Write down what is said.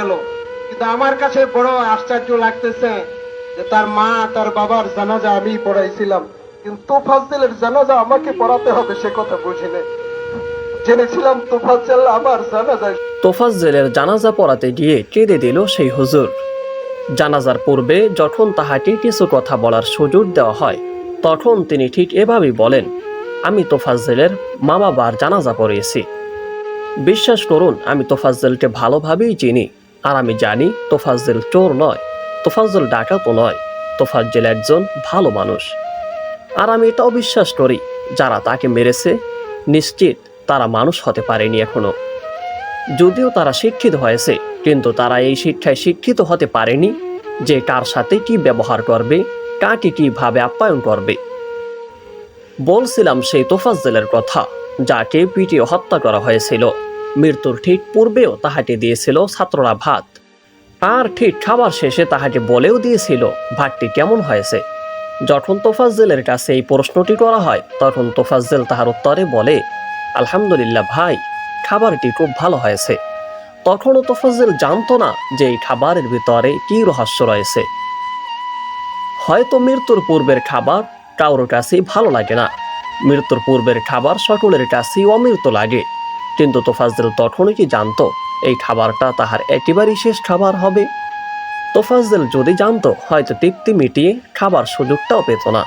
গেল। কিন্তু আমার কাছে বড় আশ্চর্য লাগতেছে যে তার মা, তার বাবার জানাজা আমি পড়াইছিলাম। কিন্তু তোফাজ্জেলের জানাজা আমাকে পড়াতে হবে, সে কথা বুঝিনি জেনেছিলাম তোফাজ্জেল আমার জানাজায় তোফাজ্জেলের জানাজা পড়াতে গিয়ে কেঁদে দিল সেই হুজুর। জানাজার পূর্বে যখন তাহাকে কিছু কথা বলার সুযোগ দেওয়া হয়, তখন তিনি ঠিক এভাবেই বলেন, আমি তোফাজ্জেলের মা বাবার জানাজা পড়িয়েছি। বিশ্বাস করুন, আমি তোফাজ্জেলকে ভালোভাবেই চিনি। আর আমি জানি তোফাজ্জেল চোর নয়, তোফাজ্জেল ডাকাতও নয়, তোফাজ্জেল একজন ভালো মানুষ। আর আমি এটাও বিশ্বাস করি, যারা তাকে মেরেছে, নিশ্চিত তারা মানুষ হতে পারেনি এখনও। যদিও তারা শিক্ষিত হয়েছে, কিন্তু তারা এই শিক্ষায় শিক্ষিত হতে পারেনি যে কার সাথে কি ব্যবহার করবে, কাকে কীভাবে আপ্যায়ন করবে। বলছিলাম সেই তোফাজ্জেলের কথা, যাকে পিটিয়ে হত্যা করা হয়েছিল। মৃত্যুর ঠিক পূর্বেও তাহাকে দিয়েছিল ছাত্ররা ভাত। আর ঠিক খাবার শেষে তাহাকে বলেও দিয়েছিল, ভাতটি কেমন হয়েছে? যখন তোফাজ্জেলের কাছে এই প্রশ্নটি করা হয়, তখন তোফাজ্জেল তাহার উত্তরে বলে, আলহামদুলিল্লাহ ভাই, খাবারটি খুব ভালো হয়েছে। তখনও তোফাজ্জেল জানত না যে এই খাবারের ভিতরে কি রহস্য রয়েছে। হয়তো মৃত্যুর পূর্বের খাবার কারোর কাছেই ভালো লাগে না। মৃত্যুর পূর্বের খাবার সকলের কাছেই অমৃত লাগে। কিন্তু তোফাজদেল তখনই কি জানত, এই খাবারটা তাহার একেবারেই শেষ খাবার হবে? তোফাজদেল যদি জানত, হয়তো তৃপ্তি মিটিয়ে খাবার সুযোগটাও পেত না।